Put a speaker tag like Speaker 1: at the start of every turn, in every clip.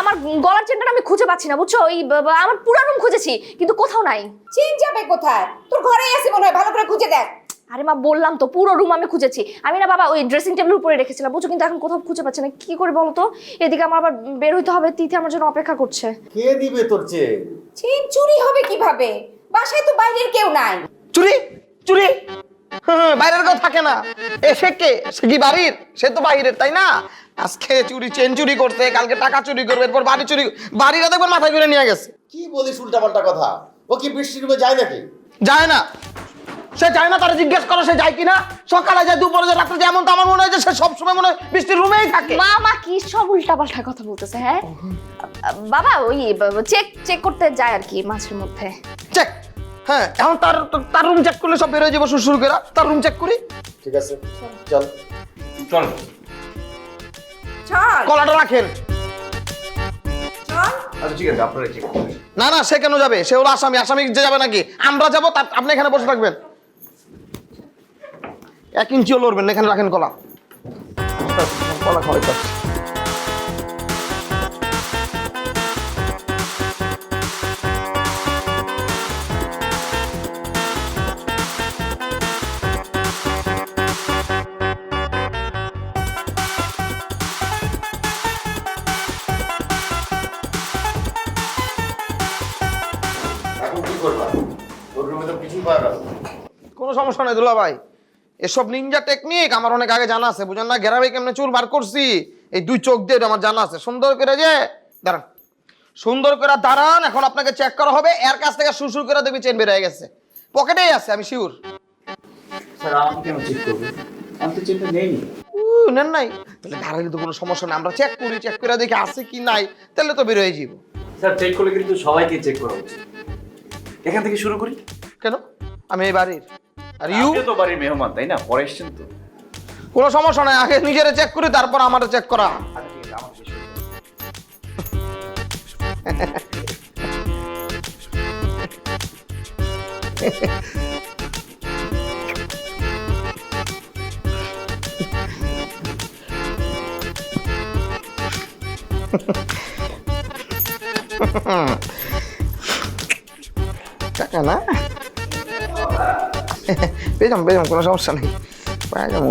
Speaker 1: আমার গলার চেনটা আমি খুঁজে পাচ্ছি না বুঝছ? ওই আমার পুরো রুম খুঁজেছি কিন্তু কোথাও নাই।
Speaker 2: চেন যাবে কোথায়? তোর ঘরেই আছে মনে হয় ভালো করে খুঁজে দেখ।
Speaker 1: আরে মা বললাম তো পুরো রুম আমি খুঁজেছি। আমি না বাবা ওই ড্রেসিং টেবিলের উপরে রেখেছিলাম বুঝছ? কিন্তু এখন কোথাও খুঁজে পাচ্ছি না। কি করে বলো তো? এদিকে আমার আবার বের হইতে হবে তিথি আমার জন্য অপেক্ষা করছে।
Speaker 3: কে দিবে তোর চেন?
Speaker 2: চেন চুরি হবে কীভাবে? বাসায় তো বাইরের কেউ নাই।
Speaker 4: চুরি? চুরি? হ্যাঁ, বাইরের কেউ থাকে না। এ সে কে? সে কি বাড়ির? সে তো বাইরের তাই না? আজকে চুরি চেন চুরি করতে কালকে টাকা চুরি করবে এরপর বাড়ি চুরি বাড়িটা দেখবেন মাথায় করে নিয়ে গেছে।
Speaker 3: কি বলিস উল্টাপাল্টা কথা? ও কি বৃষ্টির রুমে যায় নাকি?
Speaker 4: যায় না। সে যায় না তারা জিজ্ঞেস করো সে যায় কিনা। সকালে যায় দুপুরে যায় রাত্রে যায় এমন তো আমার মনে হয় যে সে সবসময় মনে হয় বৃষ্টির রুমেই থাকে।
Speaker 1: মা মা কি সব উল্টাপাল্টা কথা বলতেছে হ্যাঁ? বাবা ওই চেক চেক করতে যায় আর কি মাঝের মধ্যে।
Speaker 4: চেক হ্যাঁ এখন তার তার রুম চেক করলে সব বের হয়ে যাব শুরু শুরু করে। তার রুম চেক করি।
Speaker 3: ঠিক আছে চল।
Speaker 5: চল।
Speaker 2: চল।
Speaker 4: কলাটা রাখেন।
Speaker 2: চল।
Speaker 5: আচ্ছা ঠিক আছে আপনারা চেক করুন
Speaker 4: না না সে কেন যাবে? সে হলো আসামি। আসামি যে যাবে নাকি? আমরা যাব তার আপনি এখানে বসে থাকবেন। এক ইঞ্চিও লড়বেন না, এখানে রাখেন কলা। কলা খাওয়াই
Speaker 3: করবা? ওর রুমে তো কিছুই পাওয়া গেল
Speaker 4: কোনো সমস্যা নাই দুলা ভাই এসব নিনজা টেকনিক আমার অনেক আগে জানা আছে বুঝেন না? ঘেরাবে কেমনে চুল বার করছি? এই দুই চোখ দিয়ে আমার জানা আছে। সুন্দর করে যে দাঁড়ান। সুন্দর করে দাঁড়ান এখন আপনাকে চেক করা হবে। এর কাছ থেকে সুসুর করে দেখবি চেন বের হয়ে গেছে। পকেটেই আছে আমি শিওর
Speaker 5: স্যার আমি কেন চেক করব? আমি তো চেকটা নেইনি।
Speaker 4: নেন নাই। তাহলে দাঁড়ালে তো কোনো সমস্যা নেই। আমরা চেক করি চেক করে দেখি আছে কি নাই। তাহলে তো বের হয়ে যাব
Speaker 5: স্যার চেক করলে কিন্তু সবাইকে চেক করা উচিত। এখান থেকে শুরু করি?
Speaker 4: কেন? আমি এই বাড়ির। আর ইউ
Speaker 5: তো বাড়ির মেহমান তাই না? পরে এসছেন তো।
Speaker 4: কোনো সমস্যা নাই আগে নিজেরে চেক করি তারপর আমারও চেক করা।
Speaker 5: আচ্ছা
Speaker 4: না? পেয়ে যাম পেয়ে যাম কোনো সমস্যা নেই। পায়ে যাব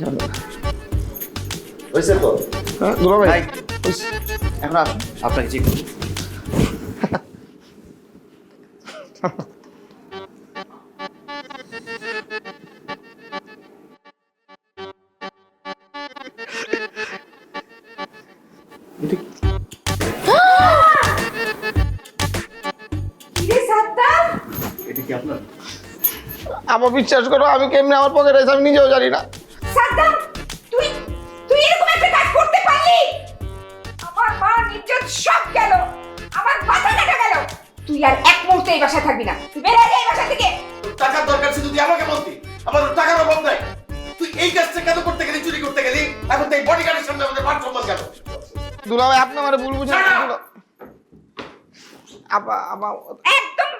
Speaker 4: যাব গা।
Speaker 3: হয়েছে তো?
Speaker 4: হ্যাঁ, দুলা ভাই।
Speaker 5: এখন আসুন আপনাকে চেক করুন এটা
Speaker 4: আমার বিশ্বাস করো আমি কেমনি আমার পকেটে আছে আমি নিজেও জানি না।
Speaker 2: সাদ্দাম তুই তুই এরকম একটা কাজ করতে পারলি? আমার মা সব গেল। আমার মাথা কাটা গেল। তুই আর এক মুহূর্তে এই বাসায় থাকবি না। তুই বেরিয়ে যা এই বাসা থেকে।
Speaker 3: টাকার দরকার ছিল তুই আমাকে বলতি। আমার টাকার অভাব নাই। তুই এই কাজটা কেন করতে গেলি চুরি করতে গেলি? এখন তো এই বডিগার্ডের সামনে আমাদের মান সম্মান গেল
Speaker 4: দুলা ভাই আপনি আমার ভুল বুঝেন।
Speaker 3: up!
Speaker 4: আপা আপা
Speaker 2: একদম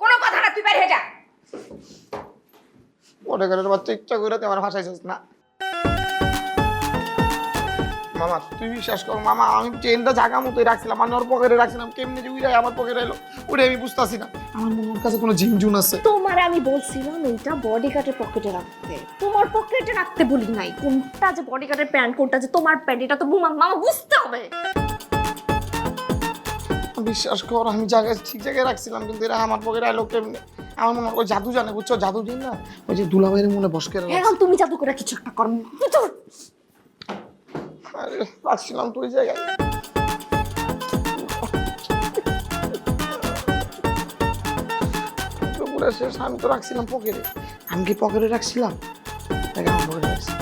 Speaker 2: কোনো কথা না তুই বের হয়ে যা।
Speaker 4: ওটা করে বাচ্চা ইচ্ছা করে আমার ভাষায় না। মামা তুই বিশ্বাস কর মামা আমি চেনটা জায়গা মতোই রাখছিলাম আমি ওর পকেটে রাখছিলাম কেমনি যে উইরাই আমার পকেটে এলো ওটা আমি বুঝতেছি না। আমার মনে ওর কাছে কোনো ঝিমঝুন আছে।
Speaker 1: তোমার আমি বলছিলাম এইটা বডি গার্ডের পকেটে রাখতে। তোমার পকেটে রাখতে বলি নাই কোনটা যে বডি গার্ডের প্যান্ট কোনটা যে তোমার প্যান্ট এটা তো মামা বুঝতে হবে।
Speaker 4: বিশ্বাস কর আমি জায়গায় ঠিক জায়গায় রাখছিলাম কিন্তু এরা আমার পকেটে এলো কেমনি? আমার মনে হয় জাদু জানে বুঝছ? জাদু দিন না ওই যে দুলাভাইয়ের মনে বসকে
Speaker 1: এখন তুমি জাদু করে কিছু একটা কর।
Speaker 4: রাখছিলাম তুই জায়গায়। শেষ আমি তো রাখছিলাম পকেটে আমি কি পকেটে রাখছিলাম? তাকে আমার পকেটে রাখছি?